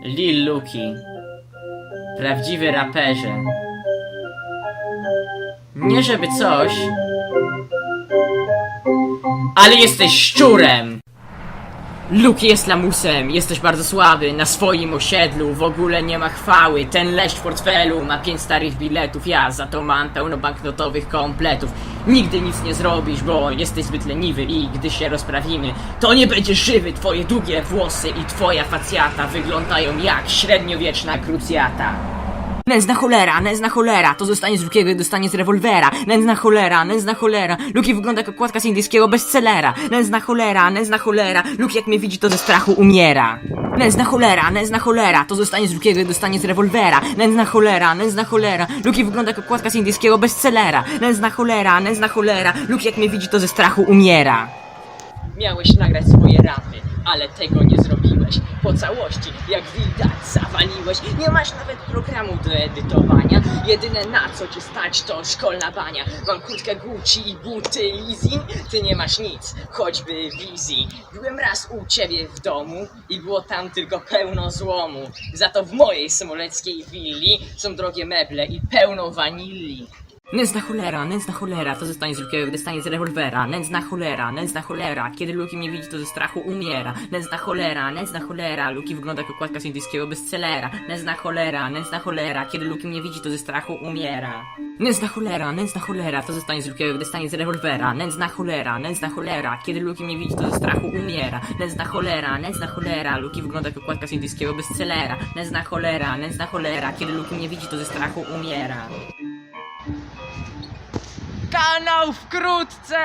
Lil Luki. Prawdziwy raperze. Nie żeby coś, ale jesteś szczurem! Luki jest lamusem, jesteś bardzo słaby, na swoim osiedlu w ogóle nie ma chwały. Ten leś w portfelu ma pięć starych biletów, ja za to mam pełno banknotowych kompletów. Nigdy nic nie zrobisz, bo jesteś zbyt leniwy i gdy się rozprawimy, to nie będziesz żywy. Twoje długie włosy i twoja facjata wyglądają jak średniowieczna krucjata. Nędzna cholera, nędzna cholera, to zostanie z Lukiego i dostanie z rewolwera. Nędzna cholera, nędzna cholera, Luki wygląda jak okładka z indyjskiego bestsellera. Nędzna cholera, nędzna cholera, Luki jak mnie widzi to ze strachu umiera. Nędzna cholera, nędzna cholera, to zostanie z Lukiego i dostanie z rewolwera. Nędzna cholera, nędzna cholera, Luki wygląda jak okładka z indyjskiego bestsellera. Nędzna cholera, nędzna cholera, Luki jak mnie widzi to ze strachu umiera. Miałeś nagrać swoje rapy, ale tego nie zrobiłeś. Po całości, jak widać, zawaliłeś. Nie masz nawet programu do edytowania. Jedyne na co cię stać to szkolna bania. Mam kurtkę Gucci i buty leasing. Ty nie masz nic, choćby wizji. Byłem raz u ciebie w domu i było tam tylko pełno złomu. Za to w mojej smoleckiej willi są drogie meble i pełno wanilli. Nędzna cholera, nędzna cholera, to zostanie z Lukiego, gdy stanie z rewolwera. Nędzna cholera, nędzna cholera, kiedy Luki mnie widzi, to ze strachu umiera. Nędzna cholera, nędzna cholera, Luki wygląda jak okładka z indyjskiego bestsellera. Nędzna cholera, nędzna cholera, kiedy Luki mnie widzi, to ze strachu umiera. Nędzna cholera, nędzna cholera, to zostanie z Lukiego, gdy stanie z rewolwera. Nędzna cholera, nędzna cholera, kiedy Luki mnie widzi, to ze strachu umiera. Nędzna cholera, nędzna cholera, Luki wygląda jak okładka z indyjskiego bestsellera. Nędzna cholera, nędzna cholera, kiedy Luki mnie widzi, to ze strachu umiera. Kanał wkrótce!